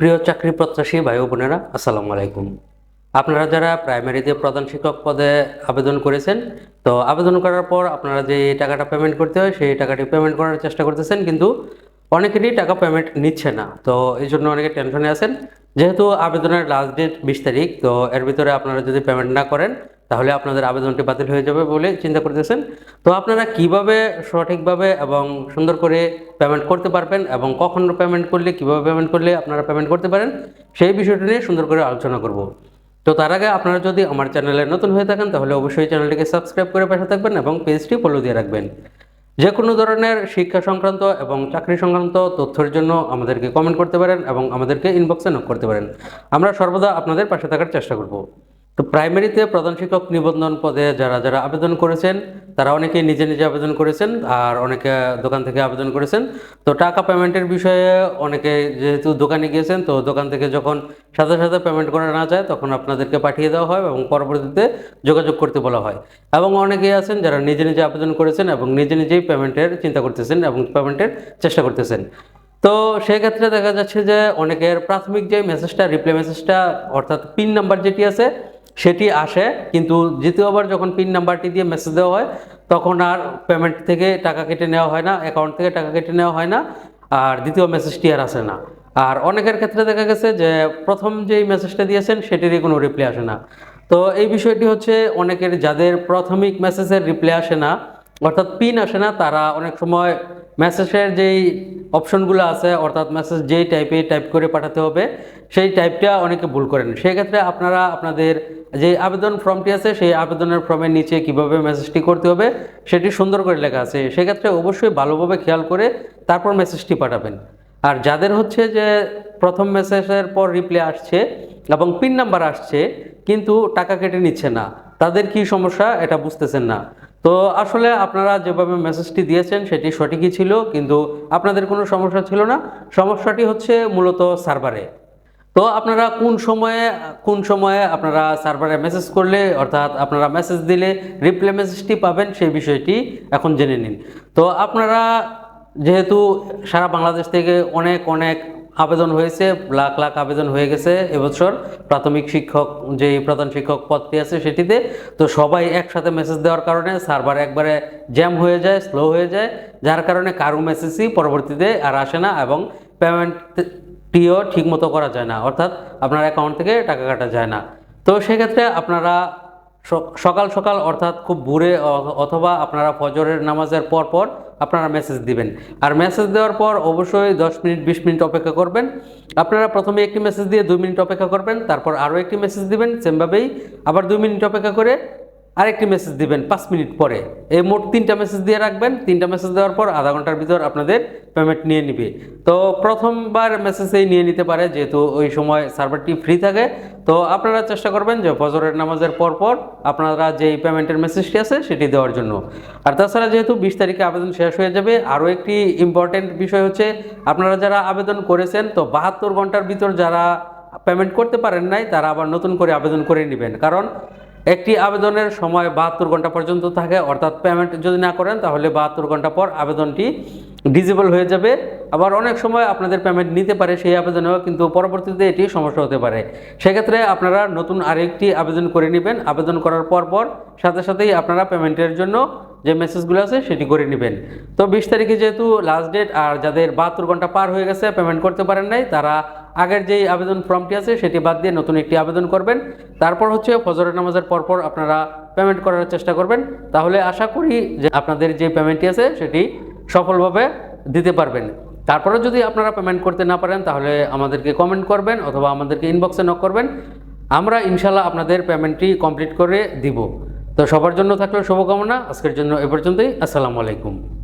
প্রিয় চাকরি প্রত্যাশী ভাই বোনেরা, আসসালামু আলাইকুম। আপনারা যারা প্রাইমারিতে প্রধান শিক্ষক পদে আবেদন করেছেন, তো আবেদন করার পর আপনারা যে টাকাটা পেমেন্ট করতে হয়, সেই টাকাটি পেমেন্ট করার চেষ্টা করতেছেন, কিন্তু অনেকেরই টাকা পেমেন্ট নিচ্ছে না। তো এই জন্য অনেকে টেনশনে আছেন। যেহেতু আবেদনের লাস্ট ডেট বিশ তারিখ, তো এর ভিতরে আপনারা যদি পেমেন্ট না করেন তাহলে আপনাদের আবেদনটি বাতিল হয়ে যাবে বলে চিন্তা করতেছেন। তো আপনারা কীভাবে সঠিকভাবে এবং সুন্দর করে পেমেন্ট করতে পারবেন এবং কখন পেমেন্ট করলে, কীভাবে পেমেন্ট করলে আপনারা পেমেন্ট করতে পারেন, সেই বিষয়টি নিয়ে সুন্দর করে আলোচনা করব। তো তার আগে আপনারা যদি আমার চ্যানেলে নতুন হয়ে থাকেন, তাহলে অবশ্যই চ্যানেলটিকে সাবস্ক্রাইব করে পাশে থাকবেন এবং পেজটি ফলো দিয়ে রাখবেন। যে কোনো ধরনের শিক্ষা সংক্রান্ত এবং চাকরি সংক্রান্ত তথ্যের জন্য আমাদেরকে কমেন্ট করতে পারেন এবং আমাদেরকে ইনবক্সে নক করতে পারেন। আমরা সর্বদা আপনাদের পাশে থাকার চেষ্টা করব। তো প্রাইমারিতে প্রধান শিক্ষক নিবন্ধন পদে যারা যারা আবেদন করেছেন, তারা অনেকেই নিজে নিজে আবেদন করেছেন আর অনেকে দোকান থেকে আবেদন করেছেন। তো টাকা পেমেন্টের বিষয়ে অনেকে যেহেতু দোকানে গিয়েছেন, তো দোকান থেকে যখন সাথে সাথে পেমেন্ট করা না যায়, তখন আপনাদেরকে পাঠিয়ে দেওয়া হয় এবং পরবর্তীতে যোগাযোগ করতে বলা হয়। এবং অনেকেই আছেন যারা নিজে নিজে আবেদন করেছেন এবং নিজে নিজেই পেমেন্টের চিন্তা করতেছেন এবং পেমেন্টের চেষ্টা করতেছেন। তো সেক্ষেত্রে দেখা যাচ্ছে যে অনেকের প্রাথমিক যে মেসেজটা রিপ্লাই মেসেজটা অর্থাৎ পিন নাম্বার যেটি আছে সেটি আসে, কিন্তু দ্বিতীয়বার যখন পিন নাম্বারটি দিয়ে মেসেজ দেওয়া হয়, তখন আর পেমেন্ট থেকে টাকা কেটে নেওয়া হয় না অ্যাকাউন্ট থেকে টাকা কেটে নেওয়া হয় না, আর দ্বিতীয় মেসেজটি আর আসে না। আর অনেকের ক্ষেত্রে দেখা গেছে যে, প্রথম যেই মেসেজটা দিয়েছেন, সেটিরই কোনো রিপ্লাই আসে না। তো এই বিষয়টি হচ্ছে, অনেকের যাদের প্রাথমিক মেসেজের রিপ্লাই আসে না, অর্থাৎ পিন আসে না, তারা অনেক সময় মেসেজের যেই অপশনগুলো আছে, অর্থাৎ মেসেজ যেই টাইপে টাইপ করে পাঠাতে হবে, সেই টাইপটা অনেকে ভুল করেন। সেক্ষেত্রে আপনারা আপনাদের যে আবেদন ফর্মটি আছে, সেই আবেদনের ফর্মের নিচে কীভাবে মেসেজটি করতে হবে, সেটি সুন্দর করে লেখা আছে। সেক্ষেত্রে অবশ্যই ভালোভাবে খেয়াল করে তারপর মেসেজটি পাঠাবেন। আর যাদের হচ্ছে যে প্রথম মেসেজের পর রিপ্লাই আসছে এবং পিন নাম্বার আসছে, কিন্তু টাকা কেটে নিচ্ছে না, তাদের কি সমস্যা এটা বুঝতেছেন না। তো আসলে আপনারা যেভাবে মেসেজটি দিয়েছেন, সেটি সঠিকই ছিল, কিন্তু আপনাদের কোনো সমস্যা ছিল না। সমস্যাটি হচ্ছে মূলত সার্ভারে তো আপনারা কোন সময়ে কোন সময়ে আপনারা সার্ভারে মেসেজ করলে, অর্থাৎ আপনারা মেসেজ দিলে রিপ্লাই মেসেজটি পাবেন সেই বিষয়টি এখন জেনে নিন। তো আপনারা যেহেতু সারা বাংলাদেশ থেকে অনেক অনেক আবেদন হয়েছে, লাখ লাখ আবেদন হয়ে গেছে এবছর, প্রাথমিক শিক্ষক যে প্রধান শিক্ষক পদটি আছে সেটিতে, তো সবাই একসাথে মেসেজ দেওয়ার কারণে সার্ভার একবারে জ্যাম হয়ে যায় স্লো হয়ে যায়, যার কারণে কারও মেসেজই পরবর্তীতে আর আসে না এবং পেমেন্টটিও ঠিকমতো করা যায় না, অর্থাৎ আপনার অ্যাকাউন্ট থেকে টাকা কাটা যায় না। তো সেক্ষেত্রে আপনারা সকাল সকাল অর্থাৎ খুব ভোরে অথবা আপনারা ফজরের নামাজের পর পর আপনারা মেসেজ দিবেন। আর মেসেজ দেওয়ার পর অবশ্যই দশ মিনিট, বিশ মিনিট অপেক্ষা করবেন। আপনারা প্রথমে একটি মেসেজ দিয়ে দুই মিনিট অপেক্ষা করবেন, তারপর আরও একটি মেসেজ দিবেন সেমভাবেই আবার দুই মিনিট অপেক্ষা করে আরেকটি মেসেজ দিবেন পাঁচ মিনিট পরে। এই মোট তিনটা মেসেজ দিয়ে রাখবেন। তিনটা মেসেজ দেওয়ার পর আধা ঘণ্টার ভিতর আপনাদের পেমেন্ট নিয়ে নিবে। তো প্রথমবার মেসেজেই নিয়ে নিতে পারে, যেহেতু ওই সময় সার্ভারটি ফ্রি থাকে। তো আপনারা চেষ্টা করবেন যে ফজরের নামাজের পর পর আপনারা যেই পেমেন্টের মেসেজটি আছে সেটি দেওয়ার জন্য। আর তাছাড়া যেহেতু বিশ তারিখে আবেদন শেষ হয়ে যাবে, আরও একটি ইম্পর্টেন্ট বিষয় হচ্ছে আপনারা যারা আবেদন করেছেন, তো বাহাত্তর ঘণ্টার ভিতর যারা পেমেন্ট করতে পারেন নাই, তারা আবার নতুন করে আবেদন করে নেবেন। কারণ একটি আবেদনের সময় বাহাত্তর ঘণ্টা পর্যন্ত থাকে, অর্থাৎ পেমেন্ট যদি না করেন, তাহলে বাহাত্তর ঘণ্টা পর আবেদনটি ডিজেবল হয়ে যাবে। আবার অনেক সময় আপনাদের পেমেন্ট নিতে পারে সেই আবেদনেও, কিন্তু পরবর্তীতে এটি সমস্যা হতে পারে। সেক্ষেত্রে আপনারা নতুন আরেকটি আবেদন করে নেবেন। আবেদন করার পর পর সাথে সাথেই আপনারা পেমেন্টের জন্য যে মেসেজগুলো আছে, সেটি করে নেবেন। তো বিশ তারিখে যেহেতু লাস্ট ডেট আর যাদের বাহাত্তর ঘণ্টা পার হয়ে গেছে পেমেন্ট করতে পারেন নাই, তারা আগের যেই আবেদন ফর্মটি আছে, সেটি বাদ দিয়ে নতুন একটি আবেদন করবেন। তারপর হচ্ছে ফজরের নামাজের পরপর আপনারা পেমেন্ট করার চেষ্টা করবেন। তাহলে আশা করি যে আপনাদের যে পেমেন্টটি আছে, সেটি সফলভাবে দিতে পারবেন। তারপরে যদি আপনারা পেমেন্ট করতে না পারেন, তাহলে আমাদেরকে কমেন্ট করবেন অথবা আমাদেরকে ইনবক্সে নক করবেন। আমরা ইনশাল্লাহ আপনাদের পেমেন্টটি কমপ্লিট করে দিব। তো সবার জন্য থাকলে শুভকামনা। আজকের জন্য এ পর্যন্তই। আসসালামু আলাইকুম।